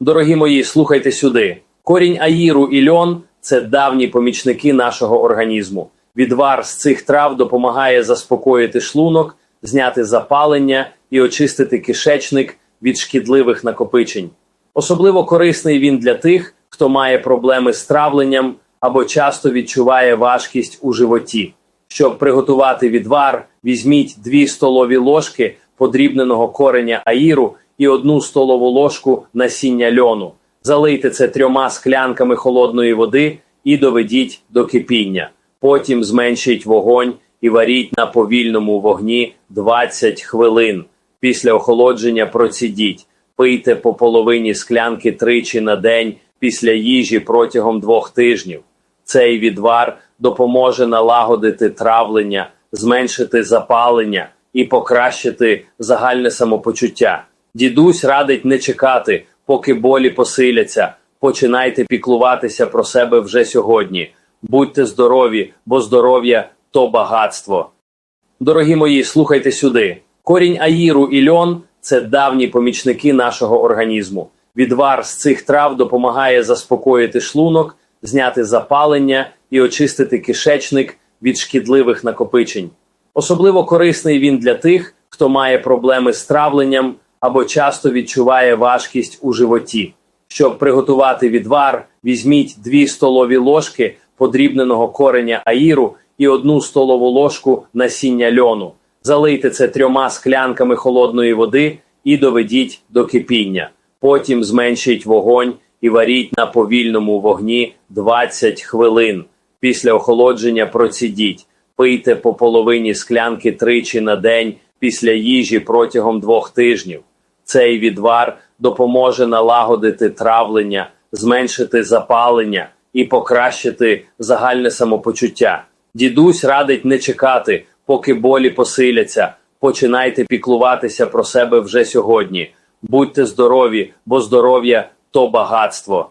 Дорогі мої, слухайте сюди. Корінь аїру і льон це давні помічники нашого організму. Відвар з цих трав допомагає заспокоїти шлунок, зняти запалення і очистити кишечник від шкідливих накопичень. Особливо корисний він для тих, хто має проблеми з травленням або часто відчуває важкість у животі. Щоб приготувати відвар, візьміть 2 столові ложки подрібненого кореня аїру і одну столову ложку насіння льону. Залийте це трьома склянками холодної води і доведіть до кипіння. Потім зменшіть вогонь і варіть на повільному вогні 20 хвилин. Після охолодження процідіть. Пийте по половині склянки тричі на день після їжі протягом двох тижнів. Цей відвар допоможе налагодити травлення, зменшити запалення і покращити загальне самопочуття. Дідусь радить не чекати, поки болі посиляться. Починайте піклуватися про себе вже сьогодні. Будьте здорові, бо здоров'я то багатство. Дорогі мої, слухайте сюди. Корінь аїру і льон це давні помічники нашого організму. Відвар з цих трав допомагає заспокоїти шлунок, зняти запалення і очистити кишечник від шкідливих накопичень. Особливо корисний він для тих, хто має проблеми з травленням або часто відчуває важкість у животі. Щоб приготувати відвар, візьміть 2 столові ложки подрібненого кореня аїру і одну столову ложку насіння льону. Залийте це трьома склянками холодної води і доведіть до кипіння. Потім зменшіть вогонь і варіть на повільному вогні 20 хвилин. Після охолодження процідіть. Пийте по половині склянки тричі на день після їжі протягом двох тижнів. Цей відвар допоможе налагодити травлення, зменшити запалення і покращити загальне самопочуття. Дідусь радить не чекати, поки болі посиляться. Починайте піклуватися про себе вже сьогодні. Будьте здорові, бо здоров'я то багатство.